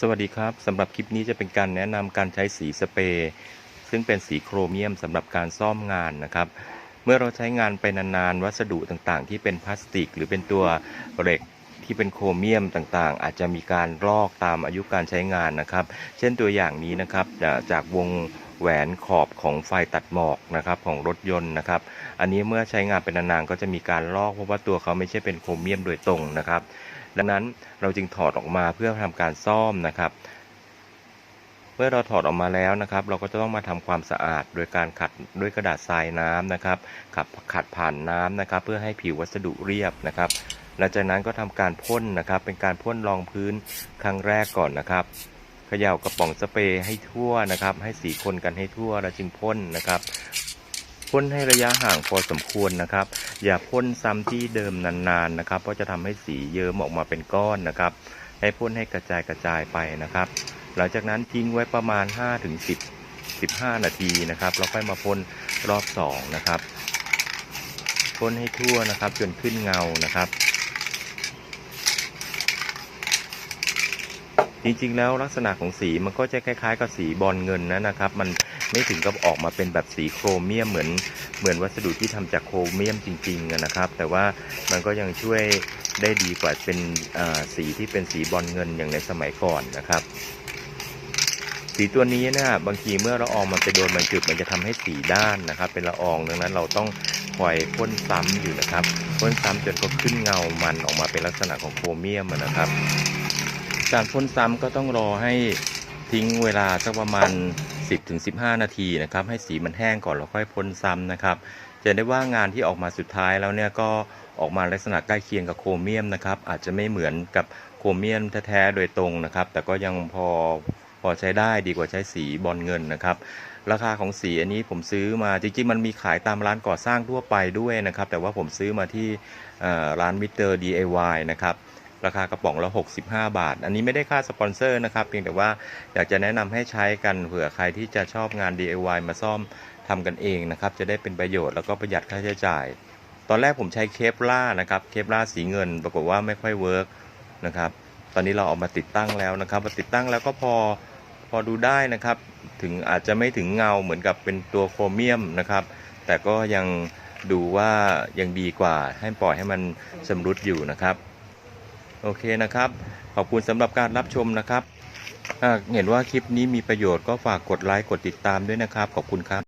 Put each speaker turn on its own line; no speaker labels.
สวัสดีครับสำหรับคลิปนี้จะเป็นการแนะนำการใช้สีสเปรย์ซึ่งเป็นสีโครเมียมสำหรับการซ่อมงานนะครับ เมื่อเราใช้งานไปนานๆ วัสดุต่างๆ ที่เป็นพลาสติก หรือเป็นตัวเหล็กที่เป็นโครเมียมต่างๆ อาจจะมีการลอกตามอายุการใช้งานนะครับ เช่นตัวอย่างนี้นะครับจะจากวง แหวนขอบของไฟตัดหมอกนะครับของรถยนต์นะครับ อันนี้เมื่อใช้งานเป็นนานๆก็จะมีการลอกเพราะว่าตัวเขาไม่ใช่เป็นโครเมียมโดยตรงนะครับ ดังนั้นเราจึงถอดออกมาเพื่อทำการซ่อมนะครับเมื่อเราถอดออกมาแล้วนะครับ เราก็จะต้องมาทำความสะอาด โดยการขัดด้วยกระดาษทรายน้ำนะครับขัดขัดผ่านน้ำนะครับ เพื่อให้ผิววัสดุเรียบนะครับหลังจากนั้นก็ทำการพ่นนะครับ เป็นการพ่นรองพื้นครั้งแรกก่อนนะครับ เขย่ากระป๋องสเปรย์ให้ทั่วนะครับ ให้สีคนกันให้ทั่วแล้วจึงพ่นนะครับพ่นให้ระยะห่างพอสมควรนะครับ อย่าพ่นซ้ำที่เดิมนานๆนะครับ เพราะจะทำให้สีเยิ้มออกมาเป็นก้อนนะครับ ให้พ่นให้กระจายกระจายไปนะครับ หลังจากนั้นทิ้งไว้ประมาณ 5-10 15 นาทีนะครับแล้วค่อยมาพ่นรอบ 2 นะครับพ่นให้ทั่วนะครับ จนขึ้นเงานะครับ จริงๆ แล้วลักษณะของสีมันก็จะคล้ายๆ กับสีบอลเงินนะนะครับ มันไม่ถึงกับออกมาเป็นแบบสีโครเมียมเหมือนเหมือนวัสดุที่ทำจากโครเมียมจริงๆนะครับ แต่ว่ามันก็ยังช่วยได้ดีกว่าเป็นสีที่เป็นสีบอลเงินอย่างในสมัยก่อนนะครับ สีตัวนี้นี่ยบางทีเมื่อละอองมันไปโดนมันจุดมันจะทำให้สีด้านนะครับ เป็นละอองดังนั้นเราต้องคอยพ่นซ้ำอยู่นะครับพ่นซ้ำจนก็ขึ้นเงามันออกมาเป็นลักษณะของโครเมียมนะครับ การพ่นซ้ำก็ต้องรอให้ทิ้งเวลาสักประมาณ 10-15 นาทีนะครับ ให้สีมันแห้งก่อนแล้วค่อยพ่นซ้ำนะครับ จะได้ว่างานที่ออกมาสุดท้ายแล้วเนี่ยก็ออกมาลักษณะใกล้เคียงกับโครเมียมนะครับ อาจจะไม่เหมือนกับโครเมียมแท้ๆโดยตรงนะครับ แต่ก็ยังพอพอใช้ได้ดีกว่าใช้สีบอลเงินนะครับ ราคาของสีอันนี้ผมซื้อมาจริงๆ มันมีขายตามร้านก่อสร้างทั่วไปด้วยนะครับ แต่ว่าผมซื้อมาที่ร้านมิเตอร์ DIY นะครับ ราคากระป๋องละ 65 บาท อันนี้ไม่ได้ค่าสปอนเซอร์นะครับ เพียงแต่ว่าอยากจะแนะนำให้ใช้กันเผื่อใครที่จะชอบงาน DIY มาซ่อมทำกันเองนะครับ จะได้เป็นประโยชน์แล้วก็ประหยัดค่าใช้จ่าย ตอนแรกผมใช้เคปล่านะครับ เคปล่าสีเงิน ปรากฏว่าไม่ค่อยเวิร์กนะครับ ตอนนี้เราเอามาติดตั้งแล้วนะครับมาติดตั้งแล้วก็พอพอดูได้นะครับ ถึงอาจจะไม่ถึงเงาเหมือนกับเป็นตัวโครเมียมนะครับ แต่ก็ยังดูว่ายังดีกว่าให้ปล่อยให้มันชำรุดอยู่นะครับ โอเคนะครับ ขอบคุณสำหรับการรับชมนะครับหากเห็นว่าคลิปนี้มีประโยชน์ก็ฝากกดไลค์กดติดตามด้วยนะครับ ขอบคุณครับ